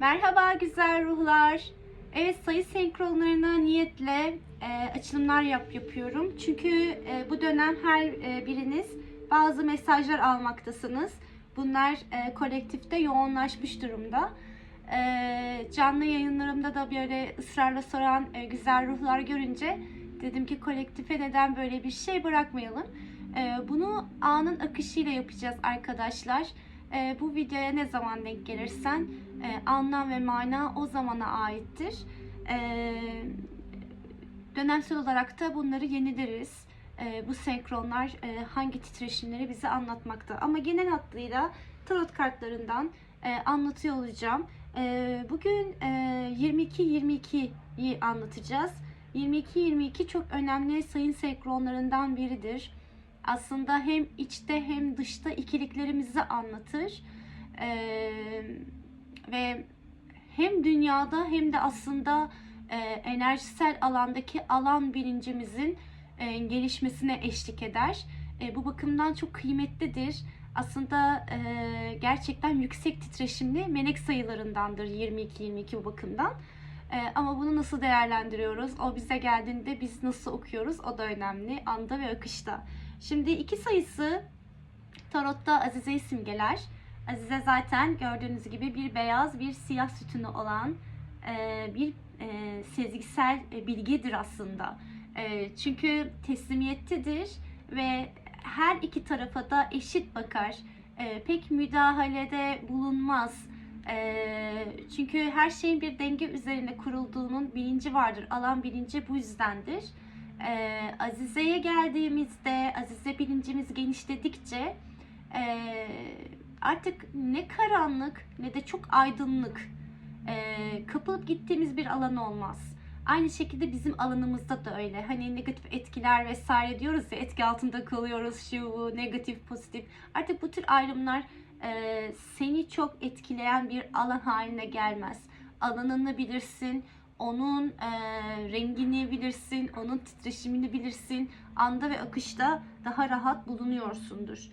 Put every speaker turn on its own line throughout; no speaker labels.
Merhaba güzel ruhlar. Evet sayı senkronlarına niyetle e, açılımlar yap yapıyorum. Çünkü e, bu dönem her e, biriniz bazı mesajlar almaktasınız. Bunlar e, kolektifte yoğunlaşmış durumda. E, canlı yayınlarımda da böyle ısrarla soran e, güzel ruhlar görünce dedim ki kolektife neden böyle bir şey bırakmayalım. E, bunu anın akışıyla yapacağız arkadaşlar. E, bu videoya ne zaman denk gelirsen e, anlam ve mana o zamana aittir. E, dönemsel olarak da bunları yenileriz. E, bu senkronlar e, hangi titreşimleri bize anlatmakta. Ama genel hattıyla tarot kartlarından e, anlatıyor olacağım. E, bugün e, 22-22'yi anlatacağız. 22-22 çok önemli sayın senkronlarından biridir. Aslında hem içte hem dışta ikiliklerimizi anlatır. Ee, ve hem dünyada hem de aslında e, enerjisel alandaki alan bilincimizin e, gelişmesine eşlik eder. E, bu bakımdan çok kıymetlidir. Aslında e, gerçekten yüksek titreşimli melek sayılarındandır 22-22 bu bakımdan. E, ama bunu nasıl değerlendiriyoruz? O bize geldiğinde biz nasıl okuyoruz? O da önemli. Anda ve akışta. Şimdi iki sayısı tarotta Azize'yi simgeler. Azize zaten gördüğünüz gibi bir beyaz bir siyah sütunu olan e, bir e, sezgisel e, bilgidir aslında. Çünkü teslimiyetlidir ve her iki tarafa da eşit bakar. Pek müdahalede bulunmaz. Çünkü her şeyin bir denge üzerine kurulduğunun bilinci vardır. Alan bilinci bu yüzdendir. Azize'ye geldiğimizde, Azize bilincimiz genişledikçe artık ne karanlık ne de çok aydınlık e, kapılıp gittiğimiz bir alan olmaz. Aynı şekilde bizim alanımızda da öyle. Hani negatif etkiler vesaire diyoruz ya etki altında kalıyoruz şu bu negatif pozitif. Artık bu tür ayrımlar e, seni çok etkileyen bir alan haline gelmez. Alanını bilirsin, onun e, rengini bilirsin, onun titreşimini bilirsin. Anda ve akışta daha rahat bulunuyorsundur.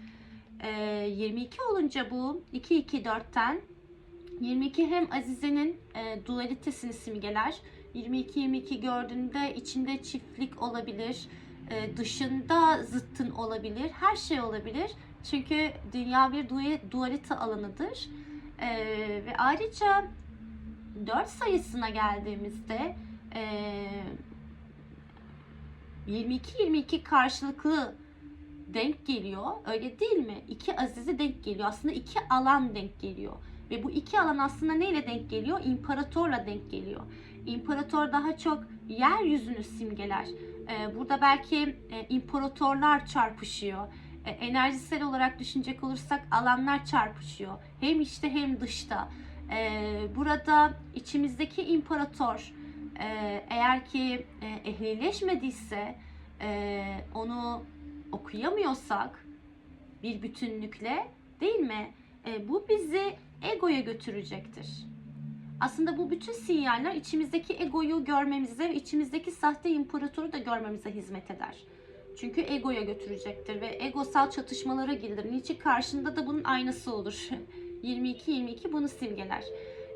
E, 22 olunca bu 2-2-4'ten 22 hem Azize'nin e, dualitesini simgeler. 22-22 gördüğünde içinde çiftlik olabilir, e, dışında zıttın olabilir, her şey olabilir. Çünkü dünya bir dual- dualite alanıdır. E, ve ayrıca 4 sayısına geldiğimizde e, 22-22 karşılıklı denk geliyor. Öyle değil mi? İki azizi denk geliyor. Aslında iki alan denk geliyor. Ve bu iki alan aslında neyle denk geliyor? İmparatorla denk geliyor. İmparator daha çok yeryüzünü simgeler. Ee, burada belki e, imparatorlar çarpışıyor. E, enerjisel olarak düşünecek olursak alanlar çarpışıyor. Hem içte hem dışta. Ee, burada içimizdeki imparator e, eğer ki ehlileşmediyse onu okuyamıyorsak bir bütünlükle değil mi? E, bu bizi egoya götürecektir. Aslında bu bütün sinyaller içimizdeki egoyu görmemize ve içimizdeki sahte imparatoru da görmemize hizmet eder. Çünkü egoya götürecektir ve egosal çatışmalara gelir. Niçin karşında da bunun aynası olur. 22-22 bunu simgeler.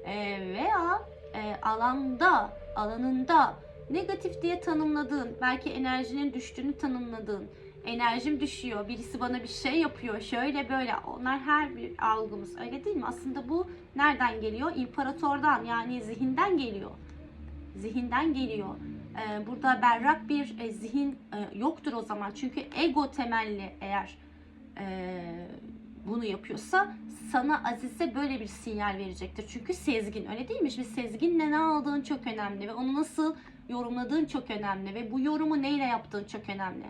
E, veya e, alanda, alanında negatif diye tanımladığın, belki enerjinin düştüğünü tanımladığın, enerjim düşüyor, birisi bana bir şey yapıyor, şöyle böyle. Onlar her bir algımız öyle değil mi? Aslında bu nereden geliyor? İmparatordan yani zihinden geliyor. Zihinden geliyor. Ee, burada berrak bir e, zihin e, yoktur o zaman. Çünkü ego temelli eğer e, bunu yapıyorsa sana Azize böyle bir sinyal verecektir. Çünkü sezgin öyle değil mi? Şimdi sezginle ne aldığın çok önemli ve onu nasıl yorumladığın çok önemli ve bu yorumu neyle yaptığın çok önemli.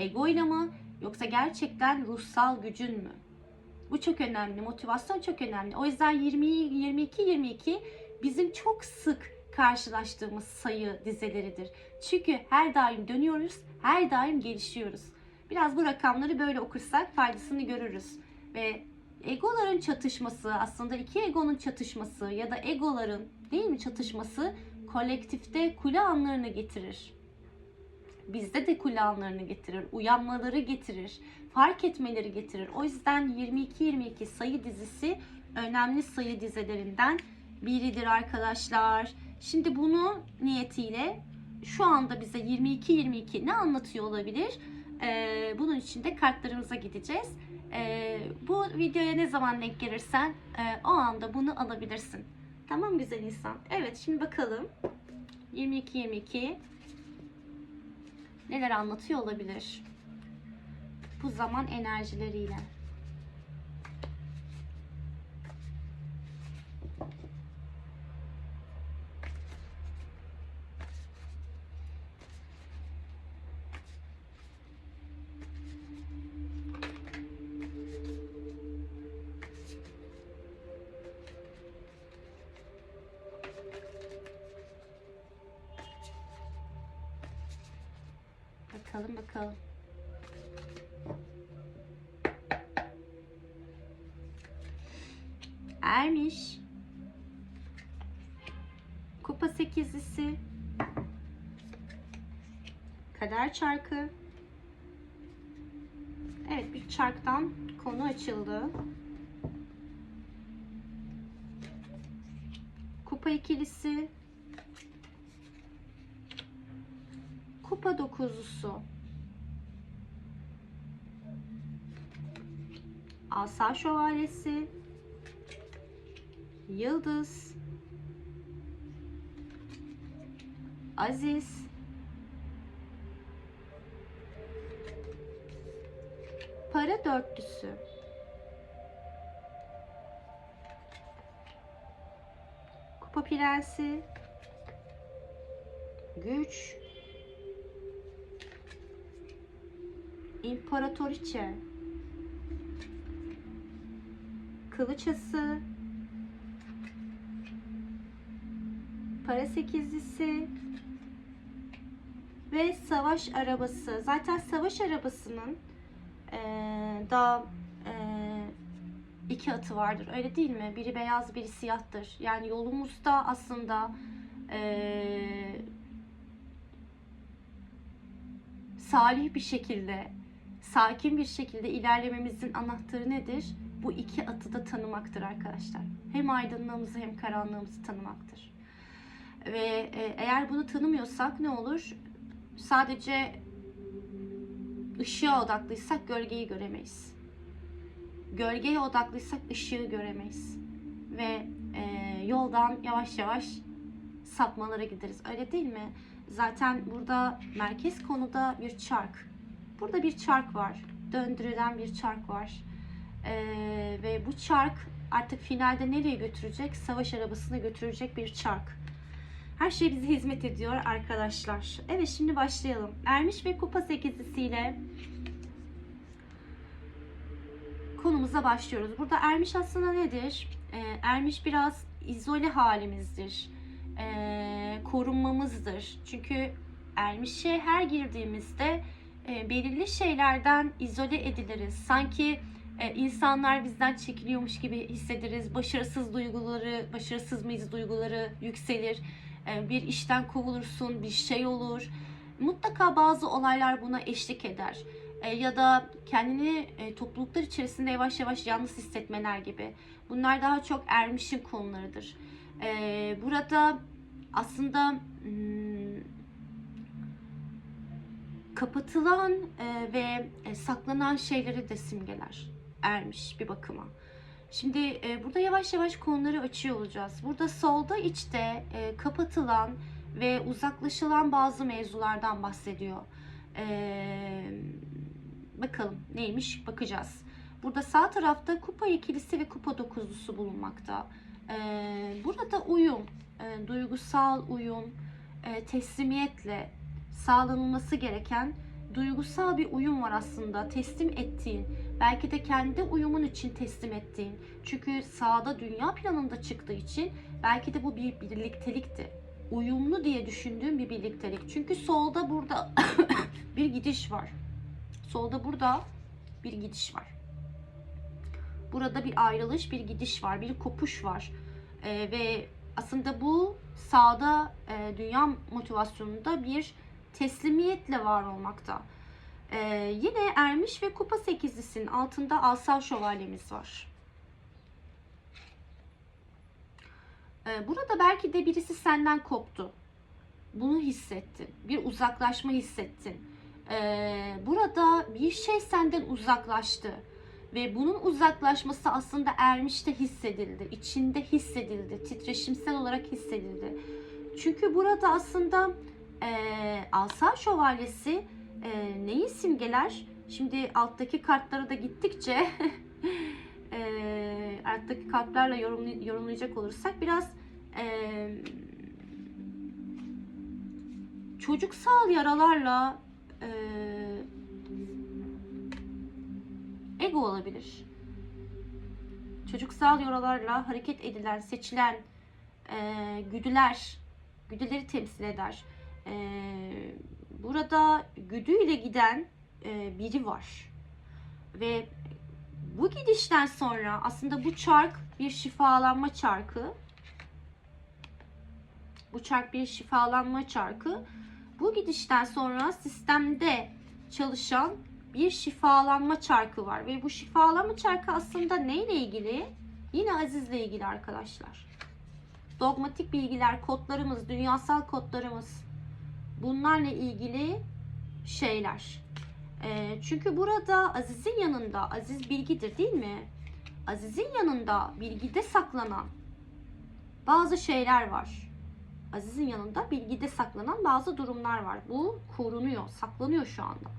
Ego ile mi yoksa gerçekten ruhsal gücün mü? Bu çok önemli. Motivasyon çok önemli. O yüzden 20 22 22 bizim çok sık karşılaştığımız sayı dizeleridir. Çünkü her daim dönüyoruz, her daim gelişiyoruz. Biraz bu rakamları böyle okursak faydasını görürüz. Ve egoların çatışması, aslında iki egonun çatışması ya da egoların değil mi çatışması kolektifte kule anlarını getirir bizde de kule anlarını getirir, uyanmaları getirir, fark etmeleri getirir. O yüzden 22-22 sayı dizisi önemli sayı dizilerinden biridir arkadaşlar. Şimdi bunu niyetiyle şu anda bize 22-22 ne anlatıyor olabilir? Ee, bunun için de kartlarımıza gideceğiz. Ee, bu videoya ne zaman denk gelirsen e, o anda bunu alabilirsin. Tamam güzel insan. Evet şimdi bakalım. 22-22 neler anlatıyor olabilir? Bu zaman enerjileriyle. Bakalım bakalım. Ermiş. Kupa sekizlisi. Kader çarkı. Evet bir çarktan konu açıldı. Kupa ikilisi. Kupa dokuzlusu. Asa şövalyesi. Yıldız. Aziz. Para dörtlüsü. Kupa prensi. Güç. İmparatoriçe. Kılıçası. Para sekizlisi. Ve savaş arabası. Zaten savaş arabasının eee da eee, iki atı vardır. Öyle değil mi? Biri beyaz, biri siyahtır. Yani yolumuzda aslında eee salih bir şekilde, sakin bir şekilde ilerlememizin anahtarı nedir? Bu iki atı da tanımaktır arkadaşlar. Hem aydınlığımızı hem karanlığımızı tanımaktır. Ve e, eğer bunu tanımıyorsak ne olur? Sadece ışığa odaklıysak gölgeyi göremeyiz. Gölgeye odaklıysak ışığı göremeyiz. Ve e, yoldan yavaş yavaş sapmalara gideriz. Öyle değil mi? Zaten burada merkez konuda bir çark. Burada bir çark var. Döndürülen bir çark var. Ee, ve bu çark artık finalde nereye götürecek? Savaş arabasına götürecek bir çark. Her şey bize hizmet ediyor arkadaşlar. Evet şimdi başlayalım. Ermiş ve Kupa sekizlisiyle konumuza başlıyoruz. Burada Ermiş aslında nedir? Ee, ermiş biraz izole halimizdir. Ee, korunmamızdır. Çünkü Ermiş'e her girdiğimizde e, belirli şeylerden izole ediliriz. Sanki e, insanlar bizden çekiliyormuş gibi hissederiz. Başarısız duyguları, başarısız mıyız duyguları yükselir. E, bir işten kovulursun, bir şey olur. Mutlaka bazı olaylar buna eşlik eder. Ya da kendini topluluklar içerisinde yavaş yavaş yalnız hissetmeler gibi. Bunlar daha çok ermişin konularıdır. Burada aslında hmm, kapatılan e, ve e, saklanan şeyleri de simgeler ermiş bir bakıma. Şimdi e, burada yavaş yavaş konuları açıyor olacağız. Burada solda içte kapatılan ve uzaklaşılan bazı mevzulardan bahsediyor. Bakalım neymiş bakacağız. Burada sağ tarafta kupa ikilisi ve kupa dokuzlusu bulunmakta. Burada uyum, duygusal uyum, teslimiyetle sağlanılması gereken duygusal bir uyum var aslında. Teslim ettiğin, belki de kendi uyumun için teslim ettiğin. Çünkü sağda dünya planında çıktığı için belki de bu bir birliktelikti. Uyumlu diye düşündüğüm bir birliktelik. Çünkü solda burada bir gidiş var. Solda burada bir gidiş var. Burada bir ayrılış, bir gidiş var, bir kopuş var. Ee, ve aslında bu sağda e, dünya motivasyonunda bir teslimiyetle var olmakta. Ee, yine ermiş ve kupa sekizlisinin altında asal şövalyemiz var. Ee, burada belki de birisi senden koptu. Bunu hissettin. Bir uzaklaşma hissettin. Ee, burada bir şey senden uzaklaştı. Ve bunun uzaklaşması aslında ermişte hissedildi. içinde hissedildi. Titreşimsel olarak hissedildi. Çünkü burada aslında e, asa şövalyesi e, neyi simgeler? Şimdi alttaki kartlara da gittikçe e, alttaki kartlarla yorumlay- yorumlayacak olursak biraz e, çocuksal yaralarla e, ego olabilir. Çocuksal yaralarla hareket edilen, seçilen e, güdüler, güdüleri temsil eder. E, burada güdüyle giden e, biri var. Ve bu gidişten sonra aslında bu çark bir şifalanma çarkı. Bu çark bir şifalanma çarkı. Bu gidişten sonra sistemde çalışan bir şifalanma çarkı var. Ve bu şifalanma çarkı aslında neyle ilgili? Yine Aziz'le ilgili arkadaşlar. Dogmatik bilgiler, kodlarımız, dünyasal kodlarımız. Bunlarla ilgili şeyler. Ee, çünkü burada Aziz'in yanında, Aziz bilgidir değil mi? Aziz'in yanında bilgide saklanan bazı şeyler var. Aziz'in yanında bilgide saklanan bazı durumlar var. Bu korunuyor, saklanıyor şu anda.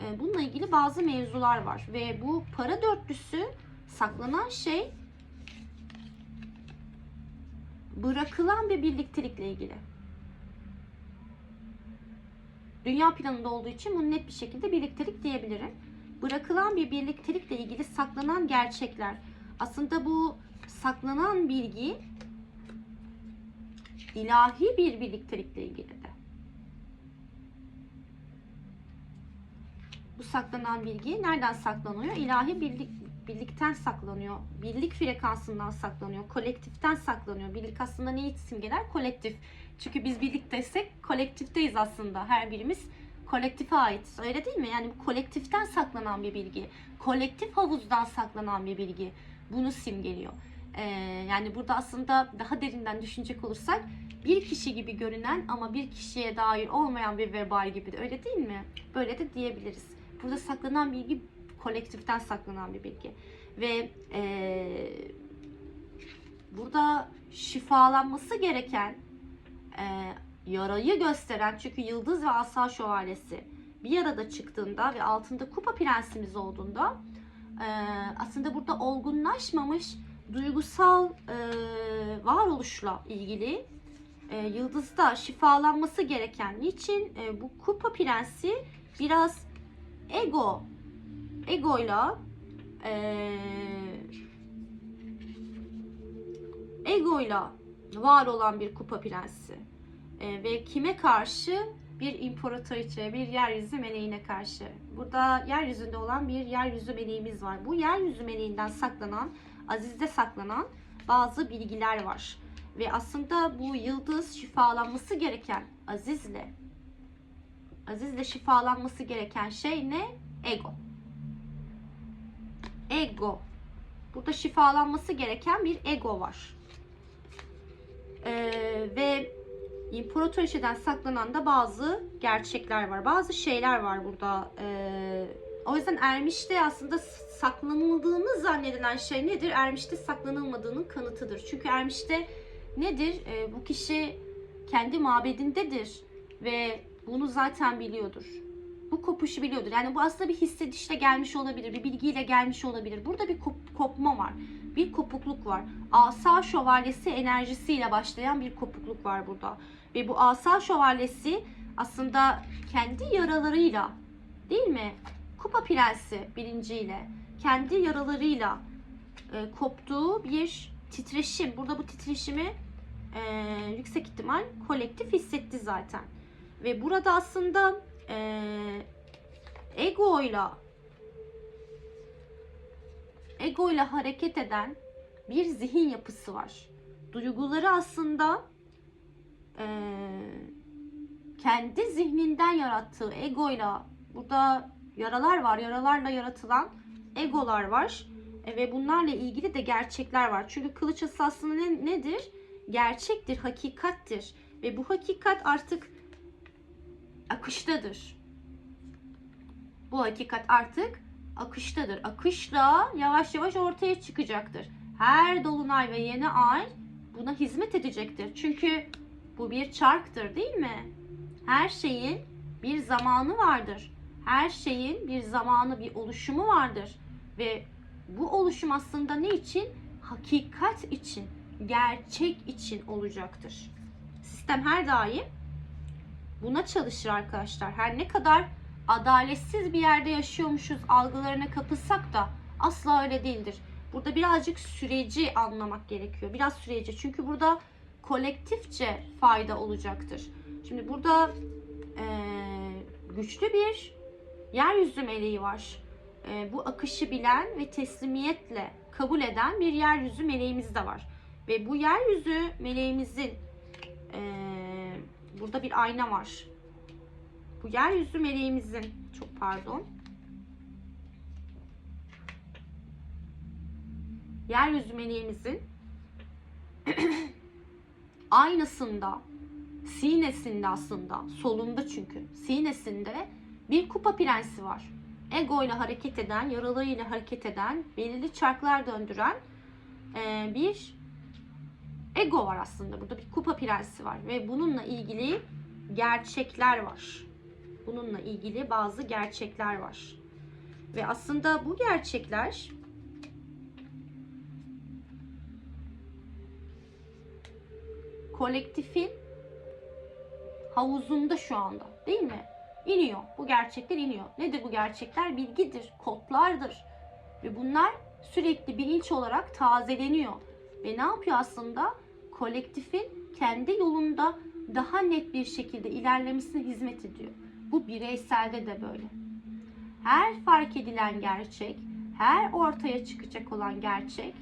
Ee, bununla ilgili bazı mevzular var. Ve bu para dörtlüsü saklanan şey bırakılan bir birliktelikle ilgili. Dünya planında olduğu için bunu net bir şekilde birliktelik diyebilirim. Bırakılan bir birliktelikle ilgili saklanan gerçekler. Aslında bu saklanan bilgi ilahi bir birliktelikle ilgili de. Bu saklanan bilgi nereden saklanıyor? İlahi birlik, birlikten saklanıyor. Birlik frekansından saklanıyor. Kolektiften saklanıyor. Birlik aslında neyi simgeler? Kolektif. Çünkü biz birlikteysek kolektifteyiz aslında. Her birimiz kolektife ait. Öyle değil mi? Yani bu kolektiften saklanan bir bilgi. Kolektif havuzdan saklanan bir bilgi. Bunu simgeliyor. Ee, yani burada aslında daha derinden düşünecek olursak bir kişi gibi görünen ama bir kişiye dair olmayan bir vebal gibi de öyle değil mi? Böyle de diyebiliriz. Burada saklanan bilgi kolektiften saklanan bir bilgi. Ve ee, burada şifalanması gereken e, yarayı gösteren çünkü yıldız ve asa şövalyesi bir arada çıktığında ve altında kupa prensimiz olduğunda e, aslında burada olgunlaşmamış duygusal e, varoluşla ilgili e, yıldızda şifalanması gereken niçin? E, bu kupa prensi biraz ego egoyla e, egoyla var olan bir kupa prensi E, ve kime karşı bir imparatoriçe, bir yeryüzü meleğine karşı. Burada yeryüzünde olan bir yeryüzü meleğimiz var. Bu yeryüzü meleğinden saklanan, azizde saklanan bazı bilgiler var. Ve aslında bu yıldız şifalanması gereken azizle, azizle şifalanması gereken şey ne? Ego. Ego. Burada şifalanması gereken bir ego var. Ee, ve imparatoriçeden saklanan da bazı gerçekler var. Bazı şeyler var burada. Ee, o yüzden Ermiş'te aslında saklanıldığını zannedilen şey nedir? Ermiş'te saklanılmadığının kanıtıdır. Çünkü Ermiş'te nedir? Ee, bu kişi kendi mabedindedir ve bunu zaten biliyordur. Bu kopuşu biliyordur. Yani bu aslında bir hissedişle gelmiş olabilir, bir bilgiyle gelmiş olabilir. Burada bir kop- kopma var, bir kopukluk var. Asa şövalyesi enerjisiyle başlayan bir kopukluk var burada. Ve bu asa şövalyesi aslında kendi yaralarıyla değil mi? Kupa prensi bilinciyle kendi yaralarıyla e, koptuğu bir titreşim. Burada bu titreşimi e, yüksek ihtimal kolektif hissetti zaten. Ve burada aslında e, egoyla egoyla hareket eden bir zihin yapısı var. Duyguları aslında e, kendi zihninden yarattığı egoyla burada yaralar var. Yaralarla yaratılan egolar var. E, ve bunlarla ilgili de gerçekler var. Çünkü kılıç aslında ne, nedir? gerçektir, hakikattir ve bu hakikat artık akıştadır. Bu hakikat artık akıştadır. Akışla yavaş yavaş ortaya çıkacaktır. Her dolunay ve yeni ay buna hizmet edecektir. Çünkü bu bir çarktır değil mi? Her şeyin bir zamanı vardır. Her şeyin bir zamanı, bir oluşumu vardır. Ve bu oluşum aslında ne için? Hakikat için, gerçek için olacaktır. Sistem her daim buna çalışır arkadaşlar. Her ne kadar adaletsiz bir yerde yaşıyormuşuz algılarına kapılsak da asla öyle değildir. Burada birazcık süreci anlamak gerekiyor. Biraz süreci. Çünkü burada kolektifçe fayda olacaktır. Şimdi burada eee, güçlü bir yeryüzü meleği var. Eee, bu akışı bilen ve teslimiyetle kabul eden bir yeryüzü meleğimiz de var. Ve bu yeryüzü meleğimizin eee, burada bir ayna var. Bu yeryüzü meleğimizin çok pardon. Yeryüzü meleğimizin aynasında, sinesinde aslında, solunda çünkü, sinesinde bir kupa prensi var. Ego ile hareket eden, yaralı ile hareket eden, belirli çarklar döndüren eee, bir ego var aslında. Burada bir kupa prensi var ve bununla ilgili gerçekler var. Bununla ilgili bazı gerçekler var. Ve aslında bu gerçekler kolektifin havuzunda şu anda değil mi? İniyor. Bu gerçekler iniyor. Nedir bu gerçekler? Bilgidir, kodlardır. Ve bunlar sürekli bilinç olarak tazeleniyor. Ve ne yapıyor aslında? Kolektifin kendi yolunda daha net bir şekilde ilerlemesine hizmet ediyor. Bu bireyselde de böyle. Her fark edilen gerçek, her ortaya çıkacak olan gerçek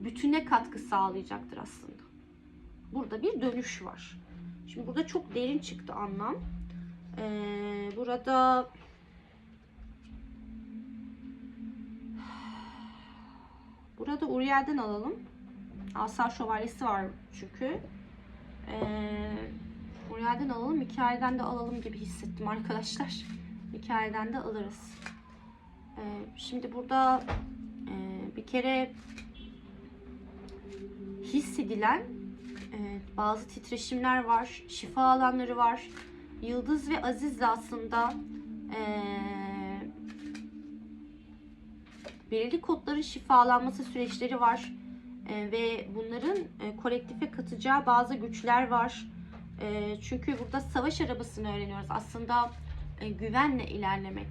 bütüne katkı sağlayacaktır aslında. Burada bir dönüş var. Şimdi burada çok derin çıktı anlam. Ee, burada burada Uriel'den alalım. Asal şövalyesi var çünkü. Ee, Uriel'den alalım, hikayeden de alalım gibi hissettim arkadaşlar. Hikayeden de alırız. Ee, şimdi burada e, bir kere hissedilen e, bazı titreşimler var, şifa alanları var. Yıldız ve Aziz de aslında e, belirli kodların şifalanması süreçleri var. E, ve bunların e, kolektife katacağı bazı güçler var. E, çünkü burada savaş arabasını öğreniyoruz. Aslında e, güvenle ilerlemek,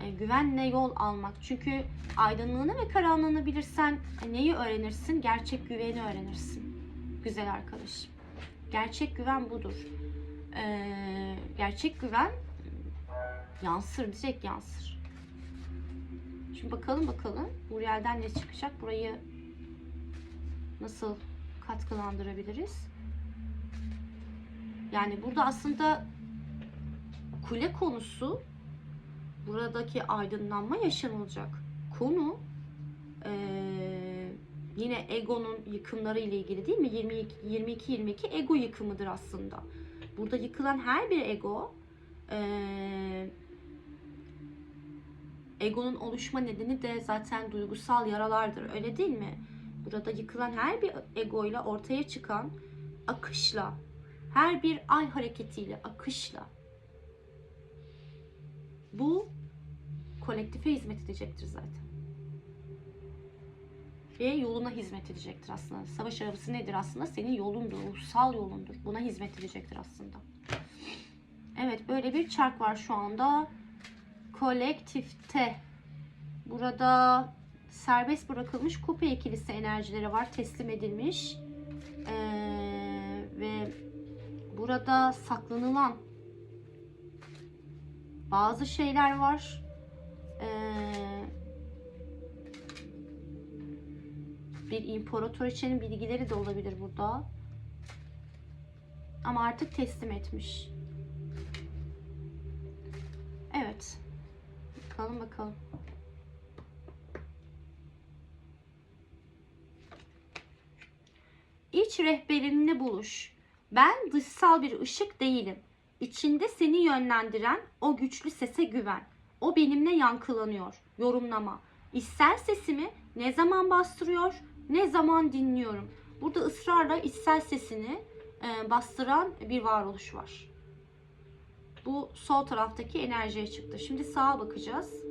e, güvenle yol almak. Çünkü aydınlığını ve karanlığını bilirsen e, neyi öğrenirsin? Gerçek güveni öğrenirsin. Güzel arkadaşım. Gerçek güven budur. E, gerçek güven yansır, direkt yansır. Şimdi bakalım bakalım Uriel'den ne çıkacak? Burayı nasıl katkılandırabiliriz? Yani burada aslında kule konusu buradaki aydınlanma yaşanılacak. Konu eee, yine egonun yıkımları ile ilgili değil mi? 22 22 ego yıkımıdır aslında. Burada yıkılan her bir ego eee, egonun oluşma nedeni de zaten duygusal yaralardır. Öyle değil mi? Burada yıkılan her bir egoyla ortaya çıkan akışla, her bir ay hareketiyle, akışla bu kolektife hizmet edecektir zaten. Ve yoluna hizmet edecektir aslında. Savaş arabası nedir aslında? Senin yolundur, ruhsal yolundur. Buna hizmet edecektir aslında. Evet böyle bir çark var şu anda. Kolektifte. Burada serbest bırakılmış kupa ikilisi enerjileri var. Teslim edilmiş. Ee, ve burada saklanılan bazı şeyler var. Ee, bir imparatoriçenin bilgileri de olabilir burada. Ama artık teslim etmiş. Evet. Bakalım bakalım. iç rehberinle buluş. Ben dışsal bir ışık değilim. İçinde seni yönlendiren o güçlü sese güven. O benimle yankılanıyor. Yorumlama. İçsel sesimi ne zaman bastırıyor, ne zaman dinliyorum. Burada ısrarla içsel sesini e, bastıran bir varoluş var. Bu sol taraftaki enerjiye çıktı. Şimdi sağa bakacağız.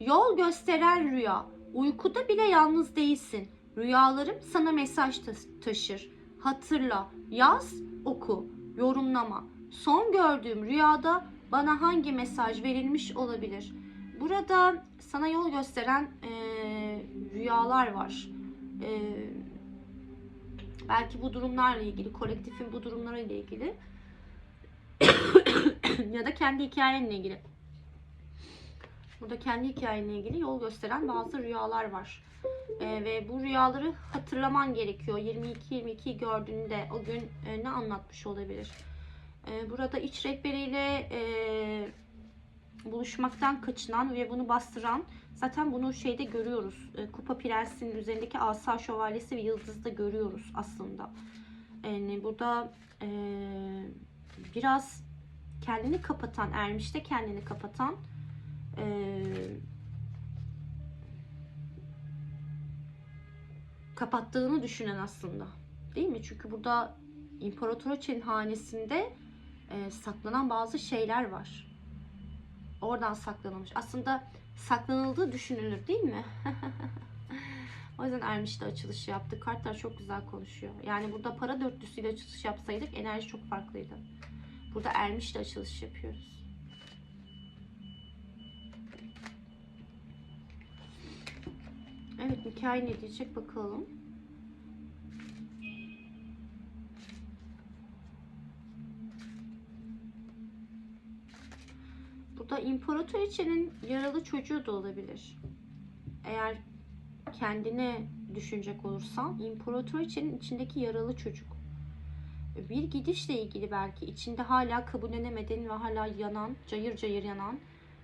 Yol gösteren rüya. Uykuda bile yalnız değilsin. Rüyalarım sana mesaj ta- taşır. Hatırla, yaz, oku, yorumlama. Son gördüğüm rüyada bana hangi mesaj verilmiş olabilir? Burada sana yol gösteren eee, rüyalar var. Eee, belki bu durumlarla ilgili, kolektifin bu durumlarıyla ilgili ya da kendi hikayenle ilgili. Burada kendi hikayenle ilgili yol gösteren bazı rüyalar var. Ee, ve bu rüyaları hatırlaman gerekiyor. 22-22 gördüğünde o gün e, ne anlatmış olabilir? Ee, burada iç rehberiyle e, buluşmaktan kaçınan ve bunu bastıran zaten bunu şeyde görüyoruz. E, Kupa Prensi'nin üzerindeki asa şövalyesi ve yıldızda görüyoruz aslında. Yani burada e, biraz kendini kapatan, ermişte kendini kapatan e, kapattığını düşünen aslında. Değil mi? Çünkü burada İmparatoriçe'nin hanesinde e, saklanan bazı şeyler var. Oradan saklanılmış. Aslında saklanıldığı düşünülür değil mi? o yüzden Ermiş'te açılış yaptık. Kartlar çok güzel konuşuyor. Yani burada para dörtlüsüyle açılış yapsaydık enerji çok farklıydı. Burada Ermiş'le açılış yapıyoruz. Evet Mikail ne diyecek bakalım. Burada imparatoriçenin yaralı çocuğu da olabilir. Eğer kendine düşünecek olursan imparatoriçenin içindeki yaralı çocuk. Bir gidişle ilgili belki içinde hala kabullenemediğin ve hala yanan, cayır cayır yanan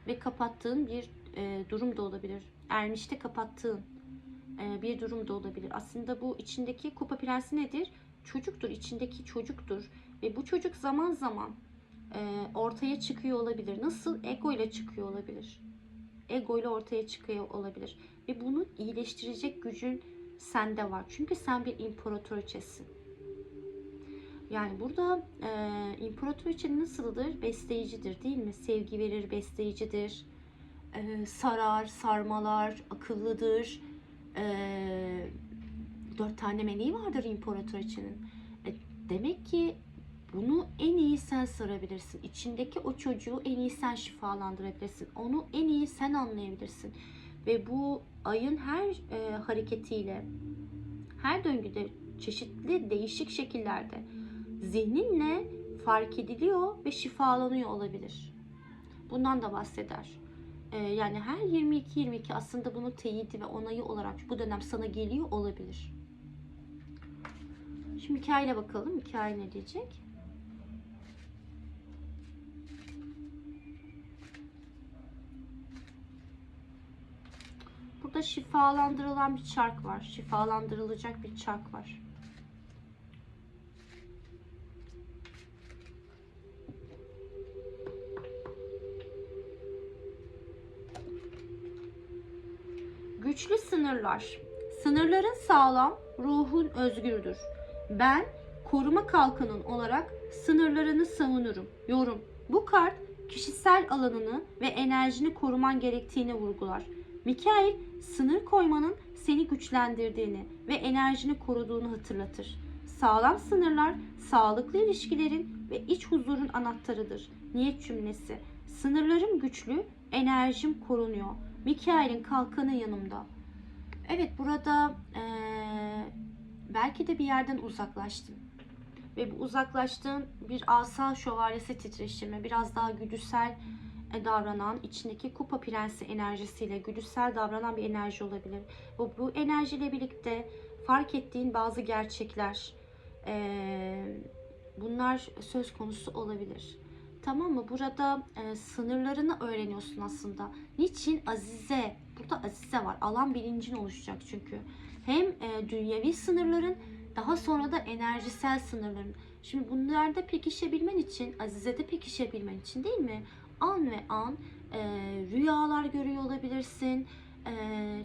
ve kapattığın bir e, durum da olabilir. Ermişte kapattığın bir durum da olabilir. Aslında bu içindeki kupa prensi nedir? Çocuktur, içindeki çocuktur. Ve bu çocuk zaman zaman e, ortaya çıkıyor olabilir. Nasıl? Ego ile çıkıyor olabilir. Ego ile ortaya çıkıyor olabilir. Ve bunu iyileştirecek gücün sende var. Çünkü sen bir imparatoriçesin. Yani burada e, imparatoriçe nasıldır? Besleyicidir değil mi? Sevgi verir, besleyicidir. E, sarar, sarmalar, akıllıdır. E, dört tane meleği vardır imparatoriçenin. E, demek ki bunu en iyi sen sarabilirsin. İçindeki o çocuğu en iyi sen şifalandırabilirsin. Onu en iyi sen anlayabilirsin. Ve bu ayın her e, hareketiyle, her döngüde çeşitli değişik şekillerde zihninle fark ediliyor ve şifalanıyor olabilir. Bundan da bahseder. E, yani her 22-22 aslında bunu teyidi ve onayı olarak bu dönem sana geliyor olabilir. Şimdi Mikail'e bakalım. Mikail ne diyecek? Burada şifalandırılan bir çark var. Şifalandırılacak bir çark var. Güçlü sınırlar. Sınırların sağlam, ruhun özgürdür. Ben koruma kalkanın olarak sınırlarını savunurum. Yorum. Bu kart kişisel alanını ve enerjini koruman gerektiğini vurgular. Mikail sınır koymanın seni güçlendirdiğini ve enerjini koruduğunu hatırlatır. Sağlam sınırlar sağlıklı ilişkilerin ve iç huzurun anahtarıdır. Niyet cümlesi. Sınırlarım güçlü, enerjim korunuyor. Mikail'in kalkanı yanımda. Evet burada eee, belki de bir yerden uzaklaştın. Ve bu uzaklaştığın bir asa şövalyesi titreşimi, biraz daha güdüsel e, davranan, içindeki kupa prensi enerjisiyle güdüsel davranan bir enerji olabilir. Bu, bu enerjiyle birlikte fark ettiğin bazı gerçekler, e, bunlar söz konusu olabilir. Tamam mı? Burada e, sınırlarını öğreniyorsun aslında. Niçin Azize Burada azize var. Alan bilincin oluşacak çünkü. Hem e, dünyevi sınırların daha sonra da enerjisel sınırların. Şimdi bunlarda pekişebilmen için, azizede pekişebilmen için değil mi? An ve an e, rüyalar görüyor olabilirsin. E,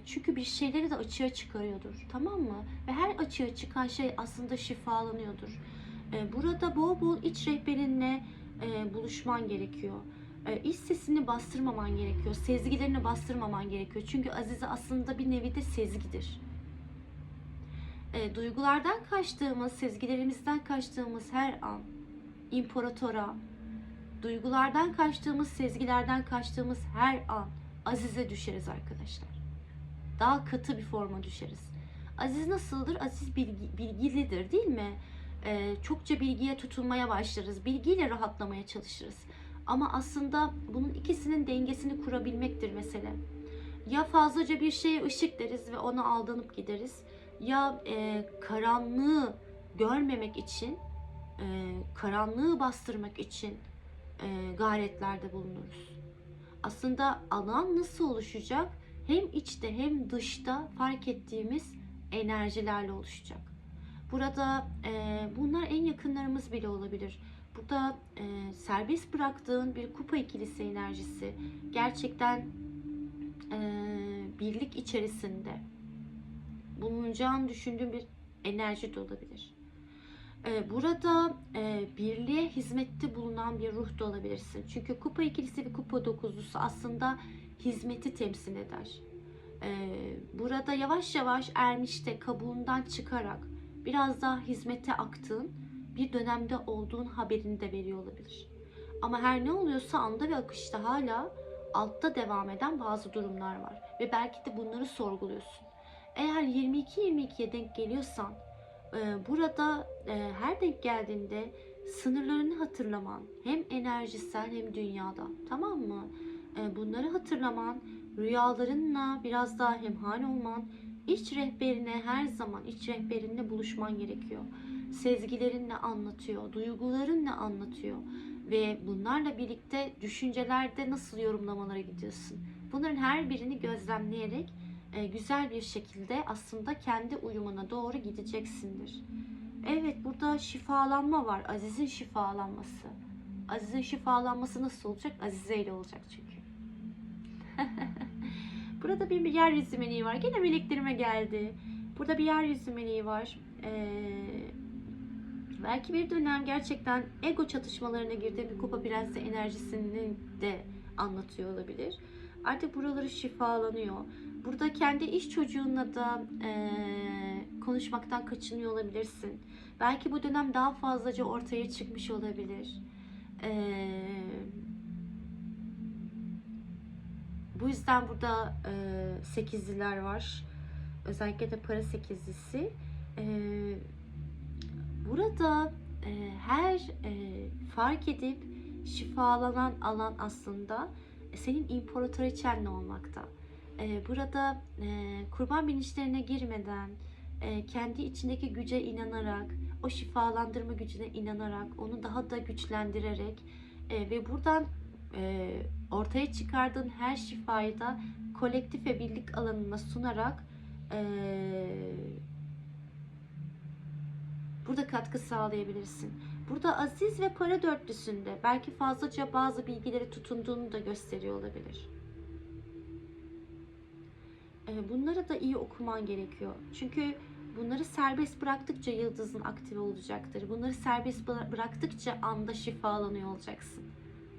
çünkü bir şeyleri de açığa çıkarıyordur. Tamam mı? Ve her açığa çıkan şey aslında şifalanıyordur. E, burada bol bol iç rehberinle e, buluşman gerekiyor. E, iç sesini bastırmaman gerekiyor. Sezgilerini bastırmaman gerekiyor. Çünkü Azize aslında bir nevi de sezgidir. E, duygulardan kaçtığımız, sezgilerimizden kaçtığımız her an imparatora, duygulardan kaçtığımız, sezgilerden kaçtığımız her an Azize düşeriz arkadaşlar. Daha katı bir forma düşeriz. Aziz nasıldır? Aziz bilgi, bilgilidir değil mi? Ee, çokça bilgiye tutunmaya başlarız. Bilgiyle rahatlamaya çalışırız. Ama aslında bunun ikisinin dengesini kurabilmektir mesele. Ya fazlaca bir şeye ışık deriz ve ona aldanıp gideriz. Ya e, karanlığı görmemek için, e, karanlığı bastırmak için e, gayretlerde bulunuruz. Aslında alan nasıl oluşacak? Hem içte hem dışta fark ettiğimiz enerjilerle oluşacak. Burada e, bunlar en yakınlarımız bile olabilir. Burada e, serbest bıraktığın bir kupa ikilisi enerjisi gerçekten e, birlik içerisinde bulunacağını düşündüğün bir enerji de olabilir. E, burada e, birliğe hizmette bulunan bir ruh da olabilirsin. Çünkü kupa ikilisi ve kupa dokuzlusu aslında hizmeti temsil eder. E, burada yavaş yavaş ermişte kabuğundan çıkarak biraz daha hizmete aktığın bir dönemde olduğun haberini de veriyor olabilir. Ama her ne oluyorsa anda ve akışta hala altta devam eden bazı durumlar var. Ve belki de bunları sorguluyorsun. Eğer 22-22'ye denk geliyorsan e, burada e, her denk geldiğinde sınırlarını hatırlaman hem enerjisel hem dünyada tamam mı? E, bunları hatırlaman, rüyalarınla biraz daha hemhal olman, iç rehberine her zaman iç rehberinle buluşman gerekiyor. Sezgilerinle anlatıyor, duygularınla anlatıyor ve bunlarla birlikte düşüncelerde nasıl yorumlamalara gidiyorsun. Bunların her birini gözlemleyerek e, güzel bir şekilde aslında kendi uyumuna doğru gideceksindir. Evet burada şifalanma var. Aziz'in şifalanması. Aziz'in şifalanması nasıl olacak? Azize ile olacak çünkü. Burada bir, yeryüzü meleği var. Gene meleklerime geldi. Burada bir yeryüzü meleği var. Ee, belki bir dönem gerçekten ego çatışmalarına girdiği bir kupa prensi enerjisini de anlatıyor olabilir. Artık buraları şifalanıyor. Burada kendi iş çocuğunla da e, konuşmaktan kaçınıyor olabilirsin. Belki bu dönem daha fazlaca ortaya çıkmış olabilir. Eee Bu yüzden burada e, sekizliler var. Özellikle de para sekizlisi. E, burada e, her e, fark edip şifalanan alan aslında senin imparatoriçenle olmakta. E, burada e, kurban bilinçlerine girmeden e, kendi içindeki güce inanarak, o şifalandırma gücüne inanarak, onu daha da güçlendirerek e, ve buradan e, ortaya çıkardığın her şifayı da kolektif ve birlik alanına sunarak e, burada katkı sağlayabilirsin. Burada aziz ve para dörtlüsünde belki fazlaca bazı bilgileri tutunduğunu da gösteriyor olabilir. E, bunları da iyi okuman gerekiyor. Çünkü bunları serbest bıraktıkça yıldızın aktive olacaktır. Bunları serbest bıraktıkça anda şifalanıyor olacaksın.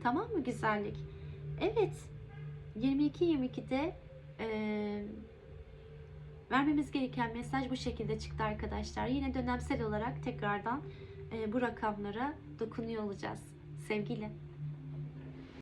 Tamam mı güzellik? Evet. 22-22'de e, vermemiz gereken mesaj bu şekilde çıktı arkadaşlar. Yine dönemsel olarak tekrardan e, bu rakamlara dokunuyor olacağız. Sevgiyle.